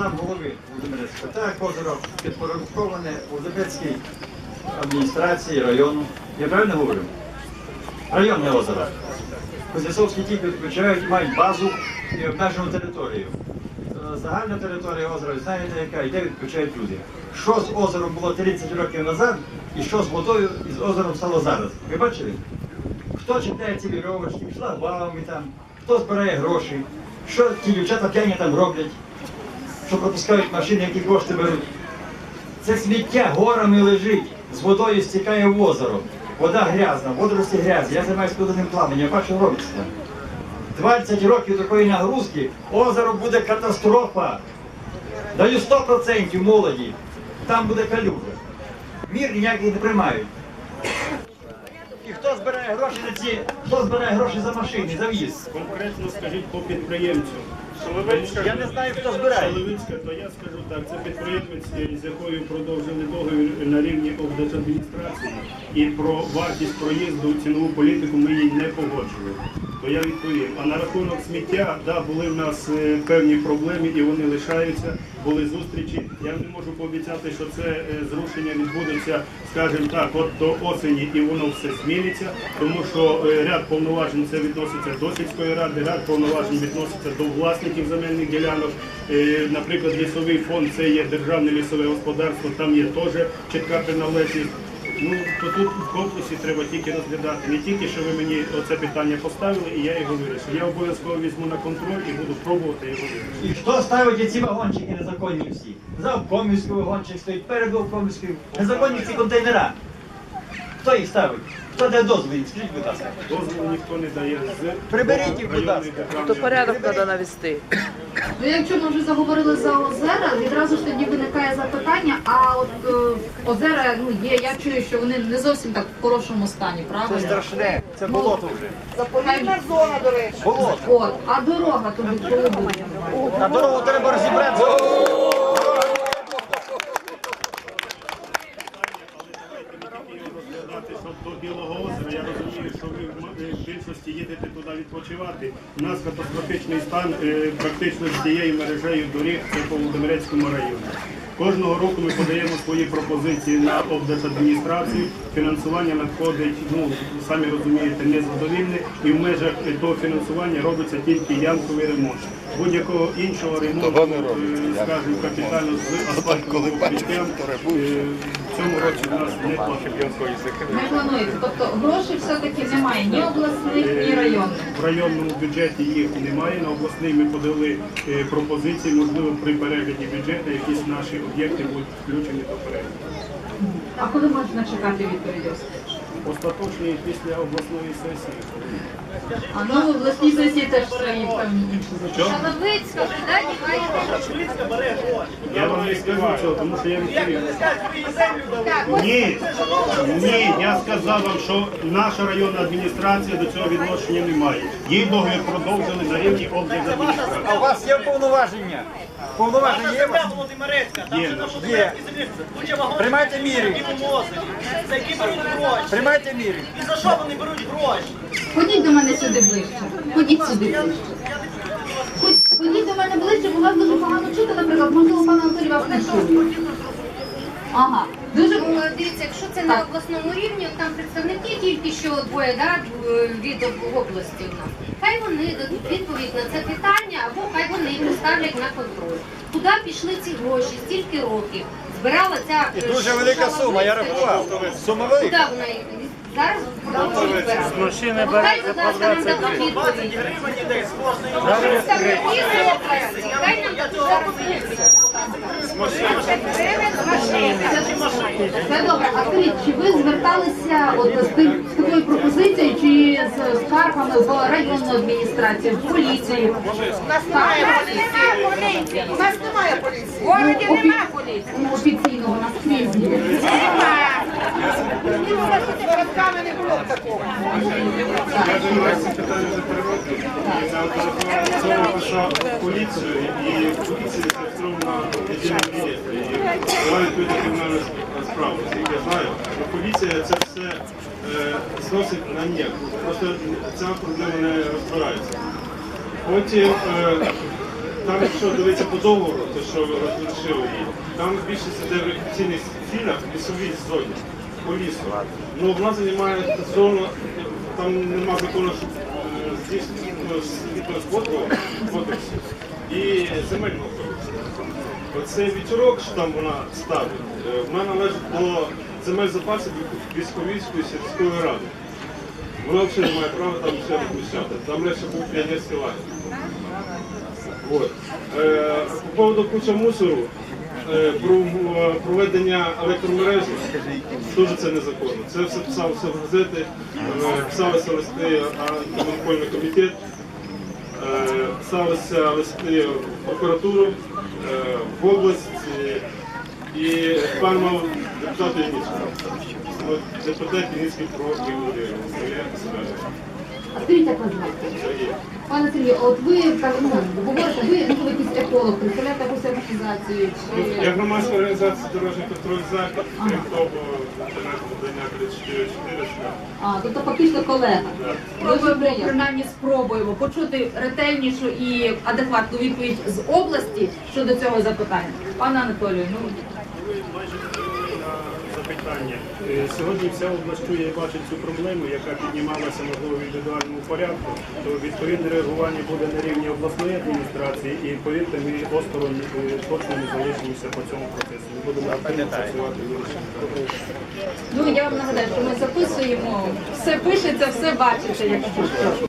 зам голови Володимирецького. Так, озеро підпорядковане Володимирецькій адміністрації району. Я правильно говорю? Районне озеро. Кузнєцовські тільки відключають, мають базу і обмежену територію. Е, Загальна територія озера, знаєте, яка йде, відключають люди. Що з озером було 30 років назад, і що з водою і з озером стало зараз? Ви бачили? Хто читає ці віровочки, шлагбауми там, хто збирає гроші, що ті дівчата п'яні там роблять, що пропускають машини, які кошти беруть. Це сміття горами лежить, з водою стікає в озеро. Вода грязна, водорості грязні. Я займаюся підводним плаванням, я бачу, робиться 20 років такої нагрузки, озеро буде катастрофа. Даю 100% молоді. Там буде калюжа. Мір ніякий не приймають. І хто збирає гроші на ці, хто збирає гроші за машини, за в'їзд? Конкретно скажіть по підприємцю. Я не знаю, хто збирає. Соловинська, то я скажу так, це підприємець, з якою продовжили договір на рівні облдержадміністрації. І про вартість проїзду, цінову політику ми її не погоджували. То я відповім. А на рахунок сміття, да, були в нас е, певні проблеми і вони лишаються. Були зустрічі. Я не можу пообіцяти, що це е, зрушення відбудеться, скажімо так, от до осені і воно все зміниться, тому що е, ряд повноважень це відноситься до сільської ради, ряд повноважень відноситься до власників земельних ділянок. Наприклад, лісовий фонд це є державне лісове господарство, там є теж чітка приналежність. Ну, то тут в комплексі треба тільки розглядати. Не тільки, що ви мені оце питання поставили, і я його вирішив. Я обов'язково візьму на контроль і буду пробувати його вирішити. І хто ставить ці вагончики незаконні всі? За Обкомівський вагончик стоїть, перед Обкомівським. Незаконні ці контейнера. Хто їх ставить? Хто дає дозвіл? їм? Скажіть, будь ласка. Дозволу ніхто не дає з Приберіть їх, будь районної ласка. державної То порядок треба навести. Ну, якщо ми вже заговорили за озера, відразу ж тоді виникає запитання, а от е, озера, ну є, я чую, що вони не зовсім так в хорошому стані, правильно? страшне, це болото вже. Заповідна зона, до речі. Болото. От, а дорога туди коли буде? На дорогу треба розібратися. розглядати, що до Білого озера. Я розумію, що ви е, в більшості їдете туди відпочивати. У нас катастрофічний стан е, практично з тією мережею доріг це по Володимирецькому районі. Кожного року ми подаємо свої пропозиції на облдержадміністрацію. Фінансування надходить, ну самі розумієте, незадовільне, і в межах е, того фінансування робиться тільки ямковий ремонт. Будь-якого іншого ремонту, е, скажімо, капітально з асфальтовим покриттям е, в цьому році у нас не планується. Не планується. Тобто грошей все-таки немає ні обласних, ні районних. В районному бюджеті їх немає. На обласний ми подали е, пропозиції, можливо, при перегляді бюджету якісь наші об'єкти будуть включені до перегляду. А коли можна чекати відповіді? Остаточні після обласної сесії. А ну в обласній сесії теж свої певні інші Що? Шаловицька, куди діваєте? Я вам не скажу цього, тому що я відповім. Ні, ні, я сказав вам, що наша районна адміністрація до цього відношення не має. Їх договір продовжили на рівні облдержадміністрації. А у вас є повноваження? Повноваження є у вас? Є. Є. Приймайте міри. За беруть міри. І за що вони беруть гроші? Ходіть до мене сюди ближче. Ходіть сюди ближче. Ходь- Ходіть до мене ближче, бо вас дуже погано чути, наприклад, можливо, пан Анатолій вас не чує. Ага, дуже Ну, Дивіться, якщо це на обласному рівні, от там представники тільки що двоє да, від області у нас. Хай вони дадуть відповідь на це питання, або хай вони їх поставлять на контроль. Куди пішли ці гроші, стільки років збирала ця І дуже велика сума, я рахував. Сума велика. Куди вона їх? Зараз збирати. Машини будь ласка, нам дадуть відповідь. Гривень десь з кожної з нам дадуть. Все добре. А скажіть, чи ви зверталися от з, тим, з такою пропозицією, чи з скаргами в районну адміністрацію, в поліцію? У нас немає поліції. У нас немає поліції. В городі немає поліції. Офіційного на скрізь. Є. Ні, у нас з городками не було б такого. Цього, що поліцію і поліція зареєстрована єдина реєстр. І мають люди кримінальну справу. Наскільки Я знаю, поліція це все е, зносить на ніяк. Просто ця проблема не розбирається. Потім е, там, якщо дивитися по договору, то що ви розрішили її, там більшість іде в рекреаційних цілях лісовій зоні, по лісу. Ну, в нас займає зону, там нема закону що, е, здійснення світлоспорту кодексу і земельного кодексу. Оцей вітерок, що там вона ставить, е, в мене належить до земель запасів військовійської сільської ради. Вона взагалі не має права там все розміщати. Там лише був піонерський лагерь. От. Е, по поводу куча мусору, е, про е, проведення електромережі, дуже це незаконно. Це все писалося в газети, е, писалися листи антимонопольний комітет, е, писалися листи в прокуратуру, е, в область е, і пан мав депутат Яніцький. Депутат Яніцький про регулювання. А скажіть, як вас звати? Пане Сергію, от ви так, ну, говорите, ви ну, ви якийсь еколог, представляєте якусь організацію? Я громадська організація дорожній контроль захід, крім того, 34400. А, тобто фактично колега. Спробуємо, принаймні спробуємо почути ретельнішу і адекватну відповідь з області щодо цього запитання. Пане Анатолію, ну запитання. Е, Сьогодні вся область чує і бачить цю проблему, яка піднімалася можливо в індивідуальному порядку, то відповідне реагування буде на рівні обласної адміністрації і повірте, ми осторонь е, точно не залишимося по цьому процесу. Ми будемо активно працювати вирішення. ну я вам нагадаю, що ми записуємо, все пишеться, все бачите, якщо що.